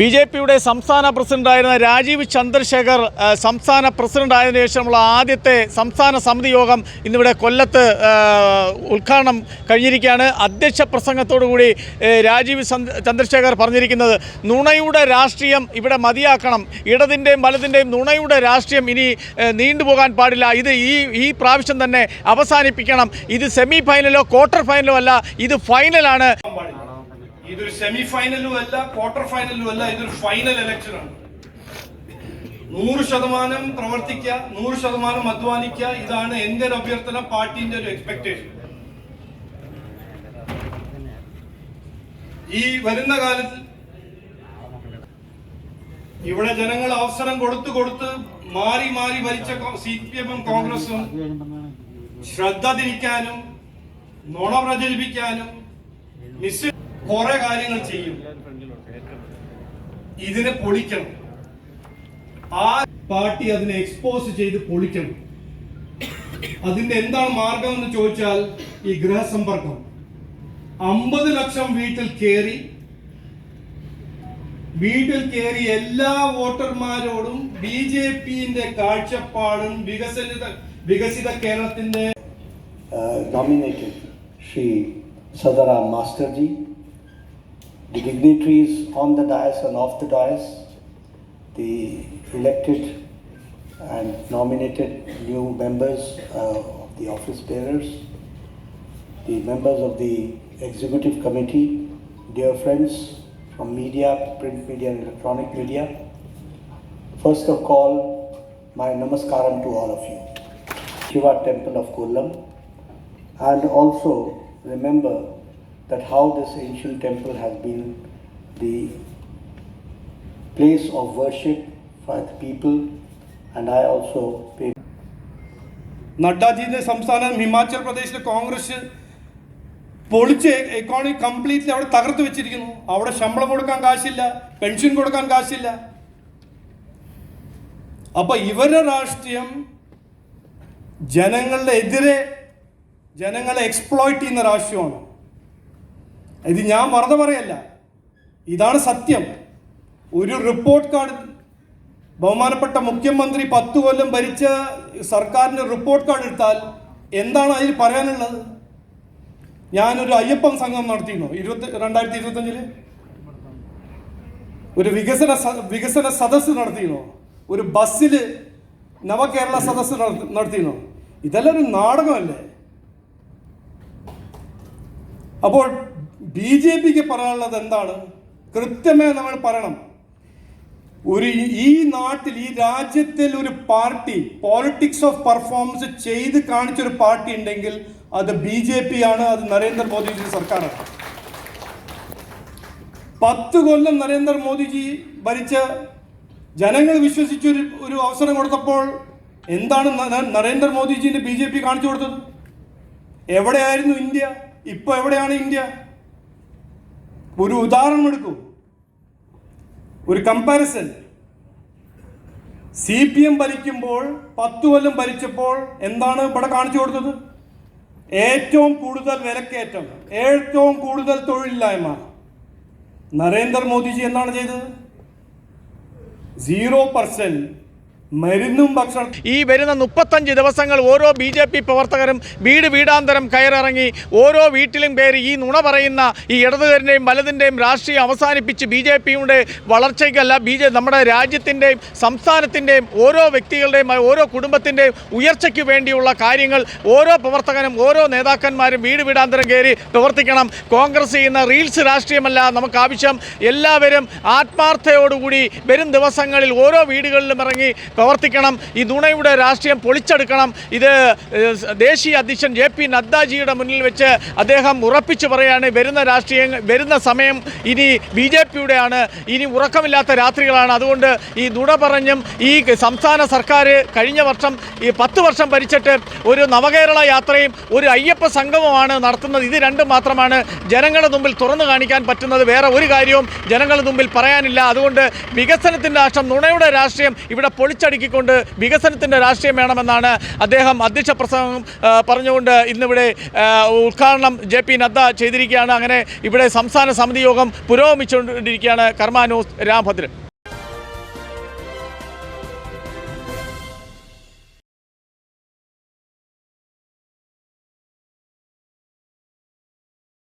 B J പിയുടെ സംസ്ഥാന പ്രസിഡന്റായിരുന്ന രാജീവ് ചന്ദ്രശേഖർ സംസ്ഥാന പ്രസിഡന്റ് ആയതിനു ശേഷമുള്ള ആദ്യത്തെ സംസ്ഥാന സമിതി യോഗം ഇന്നിവിടെ കൊല്ലത്ത് ഉദ്ഘാടനം കഴിഞ്ഞിരിക്കുകയാണ്. അധ്യക്ഷ പ്രസംഗത്തോടുകൂടി രാജീവ് ചന്ദ്രശേഖർ പറഞ്ഞിരിക്കുന്നത് നുണയുടെ രാഷ്ട്രീയം ഇവിടെ മതിയാക്കണം. ഇടതിന്റെയും വലതിന്റെയും നുണയുടെ രാഷ്ട്രീയം ഇനി നീണ്ടുപോകാൻ പാടില്ല. ഇത് ഈ ഈ പ്രാവശ്യം തന്നെ അവസാനിപ്പിക്കണം. ഇത് സെമി ഫൈനലോ ക്വാർട്ടർ ഫൈനലോ അല്ല ഇത് ഫൈനലാണ്. ഇതൊരു സെമി ഫൈനലും അല്ല ക്വാർട്ടർ ഫൈനലും അല്ല ഇതൊരു ഫൈനൽ ഇലക്ഷൻ ആണ്. നൂറ് ശതമാനം പ്രവർത്തിക്കുക നൂറ് ശതമാനം അധ്വാനിക്കുക ഇതാണ് എന്റെ ഒരു അഭ്യർത്ഥന പാർട്ടിന്റെ ഒരു എക്സ്പെക്ടേഷൻ ഈ വരുന്ന കാലത്ത് ഇവിടെ ജനങ്ങൾ അവസരം കൊടുത്തു കൊടുത്ത് മാറി മാറി ഭരിച്ച സി പി എമ്മും കോൺഗ്രസും ശ്രദ്ധ തിരിക്കാനും നുണ പ്രചരിപ്പിക്കാനും മിസ് കുറെ കാര്യങ്ങൾ ചെയ്യും. ഇതിനെ പൊളിക്കണം. ആ പാർട്ടി അതിനെ എക്സ്പോസ് ചെയ്ത് പൊളിക്കണം. അതിന്റെ എന്താണ് മാർഗം എന്ന് ചോദിച്ചാൽ ഈ ഗൃഹസമ്പർക്കം. അമ്പത് ലക്ഷം വീട്ടിൽ കയറി വീട്ടിൽ കയറി എല്ലാ വോട്ടർമാരോടും ബി ജെ പിന്റെ കാഴ്ചപ്പാടും വികസിത വികസിത കേരളത്തിന്റെ dominated Shri Sadaram Masterji, the dignitaries on the dais and off the dais, the elected and nominated new members uh, of the office bearers, the members of the executive committee, dear friends from media, print media and electronic media. First of all, my namaskaram to all of you. Shiva Temple of Kollam and also remember that how this ancient temple has been the place of worship for the people and I also pay നഡ്ഡാജിന്റെ സംസ്ഥാനം ഹിമാചൽ പ്രദേശിലെ കോൺഗ്രസ് പൊളിച്ച് economy completely അവിടെ തകർത്ത് വെച്ചിരിക്കുന്നു. അവിടെ ശമ്പളം കൊടുക്കാൻ കാശില്ല പെൻഷൻ കൊടുക്കാൻ കാശില്ല. അപ്പൊ ഇവരുടെ രാഷ്ട്രീയം ജനങ്ങളുടെ എതിരെ ജനങ്ങളെ എക്സ്പ്ലോയിറ്റ് ചെയ്യുന്ന രാഷ്ട്രീയമാണ്. ഇത് ഞാൻ മറന്നു പറയല്ല. ഇതാണ് സത്യം. ഒരു റിപ്പോർട്ട് കാർഡ് ബഹുമാനപ്പെട്ട മുഖ്യമന്ത്രി പത്ത് കൊല്ലം ഭരിച്ച സർക്കാരിന്റെ റിപ്പോർട്ട് കാർഡ് എടുത്താൽ എന്താണ് അതിൽ പറയാനുള്ളത്? ഞാനൊരു അയ്യപ്പൻ സംഘം നടത്തിയിരുന്നു. ഇരുപത്തി രണ്ടായിരത്തി ഇരുപത്തഞ്ചിൽ. ഒരു വികസന വികസന സദസ്സ് നടത്തിയിരുന്നു. ഒരു ബസ്സിൽ നവകേരള സദസ്സ് നടത്തി- നടത്തിയിരുന്നു. ഇതെല്ലാം ഒരു നാടകമല്ലേ? അപ്പോൾ ബി ജെ പിക്ക് പറയാനുള്ളത് എന്താണ്? കൃത്യമായി നമ്മൾ പറയണം. ഒരു ഈ നാട്ടിൽ ഈ രാജ്യത്തിൽ ഒരു പാർട്ടി പോളിറ്റിക്സ് ഓഫ് പെർഫോമൻസ് ചെയ്ത് കാണിച്ച ഒരു പാർട്ടി ഉണ്ടെങ്കിൽ അത് ബി ജെ പി ആണ് അത് നരേന്ദ്രമോദിജി സർക്കാരാണ്. പത്ത് കൊല്ലം നരേന്ദ്രമോദിജി ഭരിച്ച ജനങ്ങൾ വിശ്വസിച്ചൊരു ഒരു അവസരം കൊടുത്തപ്പോൾ എന്താണ് ന- നരേന്ദ്രമോദിജിന്റെ ബി ജെ പി കാണിച്ചു കൊടുത്തത്? എവിടെയായിരുന്നു ഇന്ത്യ? ഇപ്പോൾ എവിടെയാണ് ഇന്ത്യ? ഒരു ഉദാഹരണം എടുക്കൂ. ഒരു കമ്പാരിസൺ സി പി എം ഭരിക്കുമ്പോൾ പത്ത് കൊല്ലം ഭരിച്ചപ്പോൾ എന്താണ് ഇവിടെ കാണിച്ചു കൊടുത്തത്? ഏറ്റവും കൂടുതൽ വിലക്കയറ്റം ഏറ്റവും കൂടുതൽ തൊഴിലില്ലായ്മ. നരേന്ദ്രമോദിജി എന്താണ് ചെയ്തത്? സീറോ പെർസെന്റ് മരുന്നും ഭക്ഷണം. ഈ വരുന്ന മുപ്പത്തഞ്ച് ദിവസങ്ങൾ ഓരോ ബി ജെ പി പ്രവർത്തകരും വീട് വീടാന്തരം കയറിറങ്ങി ഓരോ വീട്ടിലും കയറി ഈ നുണ പറയുന്ന ഈ ഇടതുകാരന്റെയും വലതിന്റെയും രാഷ്ട്രീയം അവസാനിപ്പിച്ച് ബി ജെ പിയുടെ വളർച്ചയ്ക്കല്ല ബി ജെ നമ്മുടെ രാജ്യത്തിന്റെയും സംസ്ഥാനത്തിന്റെയും ഓരോ വ്യക്തികളുടെയും ഓരോ കുടുംബത്തിന്റെയും ഉയർച്ചയ്ക്ക് വേണ്ടിയുള്ള കാര്യങ്ങൾ ഓരോ പ്രവർത്തകനും ഓരോ നേതാക്കന്മാരും വീട് വീടാന്തരം കയറി പ്രവർത്തിക്കണം. കോൺഗ്രസ് ചെയ്യുന്ന റീൽസ് രാഷ്ട്രീയമല്ല നമുക്ക് ആവശ്യം. എല്ലാവരും ആത്മാർത്ഥയോടുകൂടി വരും ദിവസങ്ങളിൽ ഓരോ വീടുകളിലും ഇറങ്ങി പ്രവർത്തിക്കണം. ഈ നുണയുടെ രാഷ്ട്രീയം പൊളിച്ചെടുക്കണം. ഇത് ദേശീയ അധ്യക്ഷൻ ജെ പി നദ്ദാജിയുടെ മുന്നിൽ വെച്ച് അദ്ദേഹം ഉറപ്പിച്ചു പറയാണ് വരുന്ന രാഷ്ട്രീയം വരുന്ന സമയം ഇനി ബി ജെ പിയുടെയാണ് ഇനി ഉറക്കമില്ലാത്ത രാത്രികളാണ്. അതുകൊണ്ട് ഈ നുണ പറഞ്ഞും ഈ സംസ്ഥാന സർക്കാർ കഴിഞ്ഞ വർഷം ഈ പത്ത് വർഷം ഭരിച്ചിട്ട് ഒരു നവകേരള യാത്രയും ഒരു അയ്യപ്പ സംഗമമാണ് നടത്തുന്നത്. ഇത് രണ്ടും മാത്രമാണ് ജനങ്ങളുടെ മുമ്പിൽ തുറന്നു കാണിക്കാൻ പറ്റുന്നത്. വേറെ ഒരു കാര്യവും ജനങ്ങളുടെ മുമ്പിൽ പറയാനില്ല. അതുകൊണ്ട് വികസനത്തിന്റെ രാഷ്ട്രം നുണയുടെ രാഷ്ട്രീയം ഇവിടെ പൊളിച്ച പൊളിച്ചടുക്കിക്കൊണ്ട് വികസനത്തിന്റെ രാഷ്ട്രീയം വേണമെന്നാണ് അദ്ദേഹം അധ്യക്ഷ പ്രസംഗം പറഞ്ഞുകൊണ്ട് ഇന്നിവിടെ ഉദ്ഘാടനം ജെ പി നദ്ദ ചെയ്തിരിക്കുകയാണ്. അങ്ങനെ ഇവിടെ സംസ്ഥാന സമിതി യോഗം പുരോഗമിച്ചുകൊണ്ടിരിക്കുകയാണ് കർമാനൂസ് രാംഭദ്രൻ